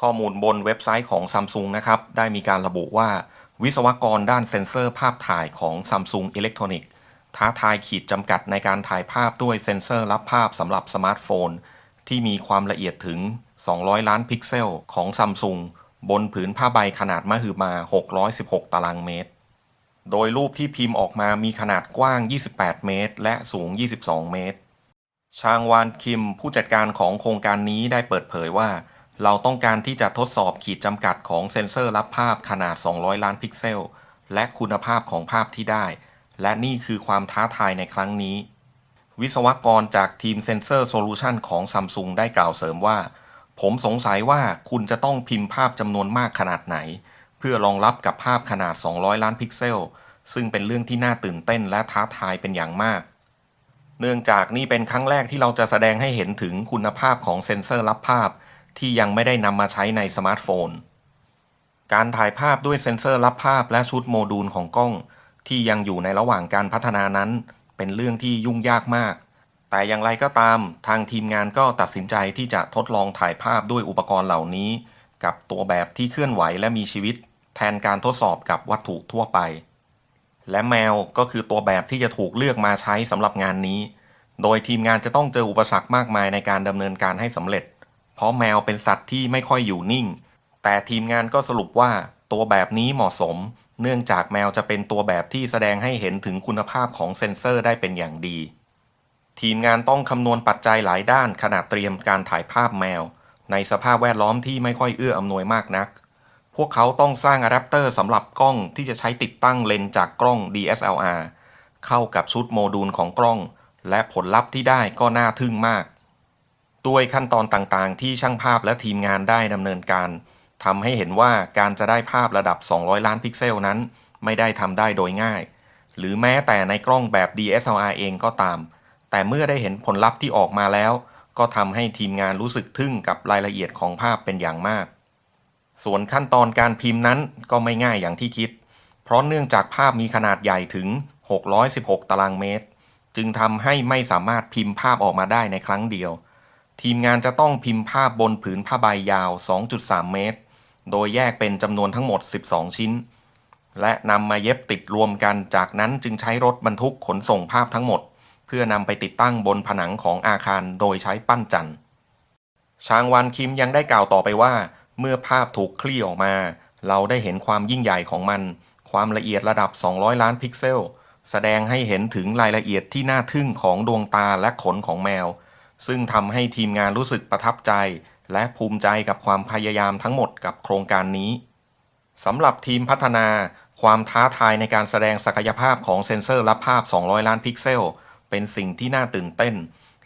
ข้อมูลบนเว็บไซต์ของ Samsung นะครับ ได้มีการระบุว่า วิศวกรด้านเซ็นเซอร์ภาพถ่ายของ Samsung Electronics ท้าทายขีดจำกัดในการถ่ายภาพด้วยเซ็นเซอร์รับภาพสำหรับสมาร์ทโฟน ที่มีความละเอียดถึง 200 ล้านพิกเซลของ Samsung บนผืนผ้าใบขนาดมหึมา 616 ตารางเมตร โดยรูปที่พิมพ์ออกมามีขนาดกว้าง 28 เมตร และสูง 22 เมตร ชางวานคิมผู้จัดการของโครงการนี้ได้เปิดเผยว่า เราต้องการที่จะทดสอบขีดจำกัดของเซ็นเซอร์รับภาพขนาด 200 ล้านพิกเซล และคุณภาพของภาพที่ได้ และนี่คือความท้าทายในครั้งนี้ วิศวกรจากทีมเซนเซอร์โซลูชันของ Samsung ได้กล่าวเสริมว่า ผมสงสัยว่าคุณจะต้องพิมพ์ภาพจำนวนมากขนาดไหน เพื่อรองรับกับภาพขนาด 200 ล้านพิกเซล ซึ่งเป็นเรื่องที่น่าตื่นเต้นและท้าทายเป็นอย่างมาก เนื่องจากนี่เป็นครั้งแรกที่เราจะแสดงให้เห็นถึงคุณภาพของเซ็นเซอร์รับภาพ ที่ยังไม่ได้นำมาใช้ในสมาร์ทโฟน การถ่ายภาพด้วยเซ็นเซอร์รับภาพและชุดโมดูลของกล้อง ที่ยังอยู่ในระหว่างการพัฒนานั้น เป็นเรื่องที่ยุ่งยากมาก แต่อย่างไรก็ตาม ทางทีมงานก็ตัดสินใจที่จะทดลองถ่ายภาพด้วยอุปกรณ์เหล่านี้ กับตัวแบบที่เคลื่อนไหวและมีชีวิต แทนการทดสอบกับวัตถุทั่วไป และแมวก็คือตัวแบบที่จะถูกเลือกมาใช้สำหรับงานนี้ โดยทีมงานจะต้องเจออุปสรรคมากมายในการดำเนินการให้สำเร็จ เพราะแมวเป็นสัตว์ที่ไม่ค่อยอยู่นิ่ง แต่ทีมงานก็สรุปว่าตัวแบบนี้เหมาะสม เนื่องจากแมวจะเป็นตัวแบบที่แสดงให้เห็นถึงคุณภาพของเซ็นเซอร์ได้เป็นอย่างดี ทีมงานต้องคำนวณปัจจัยหลายด้านขณะเตรียมการถ่ายภาพแมว ในสภาพแวดล้อมที่ไม่ค่อยเอื้ออำนวยมากนัก พวกเขาต้องสร้างอะแดปเตอร์สำหรับกล้องที่จะใช้ติดตั้งเลนส์จากกล้อง DSLR เข้ากับชุดโมดูลของกล้อง และผลลัพธ์ที่ได้ก็น่าทึ่งมาก ด้วยขั้นตอนต่างๆ ที่ช่างภาพและทีมงานได้ดำเนินการทำให้เห็นว่าการจะได้ภาพระดับ 200 ล้านพิกเซลนั้น ไม่ได้ทำได้โดยง่าย หรือแม้แต่ในกล้องแบบ DSLR เองก็ตาม แต่เมื่อได้เห็นผลลัพธ์ที่ออกมาแล้ว ก็ทำให้ทีมงานรู้สึกทึ่งกับรายละเอียดของภาพเป็นอย่างมาก ส่วนขั้นตอนการพิมพ์นั้นก็ไม่ง่ายอย่างที่คิด เพราะเนื่องจากภาพมีขนาดใหญ่ถึง 616 ตารางเมตร จึงทำให้ไม่สามารถพิมพ์ภาพออกมาได้ในครั้งเดียว ทีมงานจะต้องพิมพ์ภาพบนผืนผ้าใบยาว 2.3 เมตร โดยแยกเป็นจำนวนทั้งหมด 12 ชิ้น และนำมาเย็บติดรวมกัน จากนั้นจึงใช้รถบรรทุกขนส่งภาพทั้งหมด เพื่อนำไปติดตั้งบนผนังของอาคารโดยใช้ปั้นจันทร์ ชางวันคิมยังได้กล่าวต่อไปว่า เมื่อภาพถูกคลี่ออกมา เราได้เห็นความยิ่งใหญ่ของมัน ความละเอียดระดับ 200 ล้านพิกเซล แสดงให้เห็นถึงรายละเอียดที่น่าทึ่งของดวงตาและขนของแมว ซึ่งทำให้ทีมงานรู้สึกประทับใจ และภูมิใจกับความพยายามทั้งหมดกับโครงการนี้สำหรับทีมพัฒนา ความท้าทายในการแสดงศักยภาพของเซ็นเซอร์รับภาพ 200 ล้านพิกเซล เป็นสิ่งที่น่าตื่นเต้น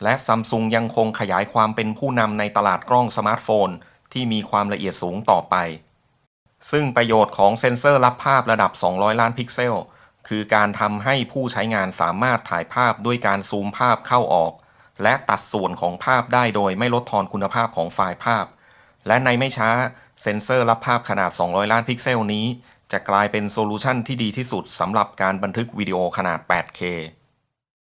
และซัมซุงยังคงขยายความเป็นผู้นำในตลาดกล้องสมาร์ทโฟน ที่มีความละเอียดสูงต่อไป ซึ่งประโยชน์ของเซ็นเซอร์รับภาพระดับ 200 ล้านพิกเซล คือการทำให้ผู้ใช้งานสามารถถ่ายภาพด้วยการซูมภาพเข้าออก และตัดส่วนของภาพได้โดยไม่ลดทอนคุณภาพของไฟล์ภาพ และในไม่ช้าเซ็นเซอร์รับภาพขนาด 200 ล้านพิกเซลนี้ จะกลายเป็นโซลูชันที่ดีที่สุดสำหรับการบันทึกวิดีโอขนาด 8K